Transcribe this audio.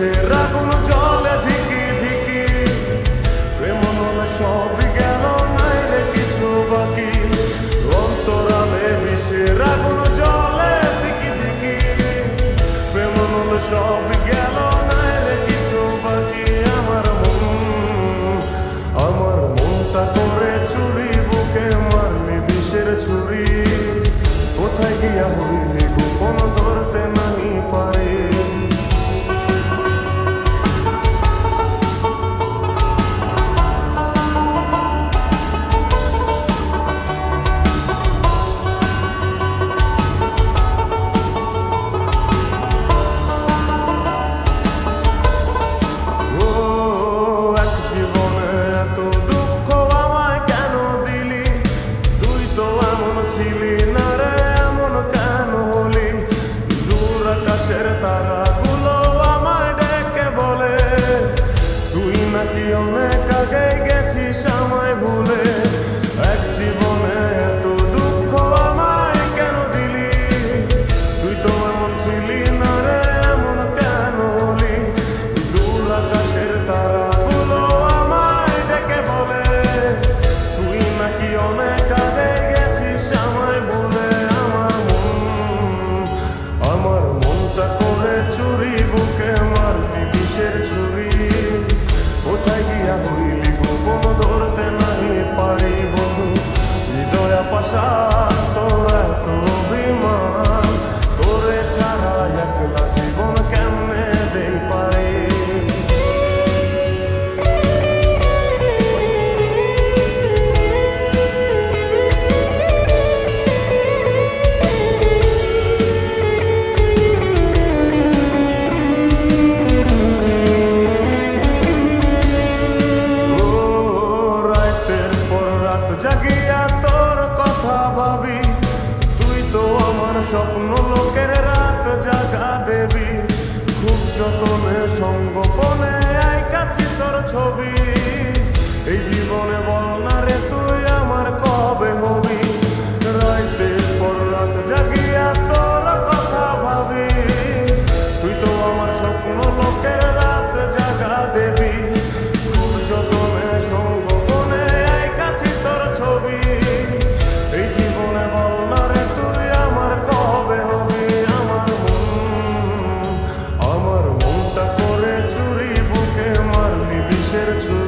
কিসের আগুন চলে ধিকি ধিকি। প্রেম মনে সব গেল নাই রে কিছু বাকি। অন্তরালে বিষের আগুন চলে ধিকি ধিকি। প্রেম মনে সব স্বপ্ন লোকের রাত জাগা দেবী। খুব যতনে সঙ্গোপনে কাছে তোর ছবি। এই জীবনে বল না রে তুই said it's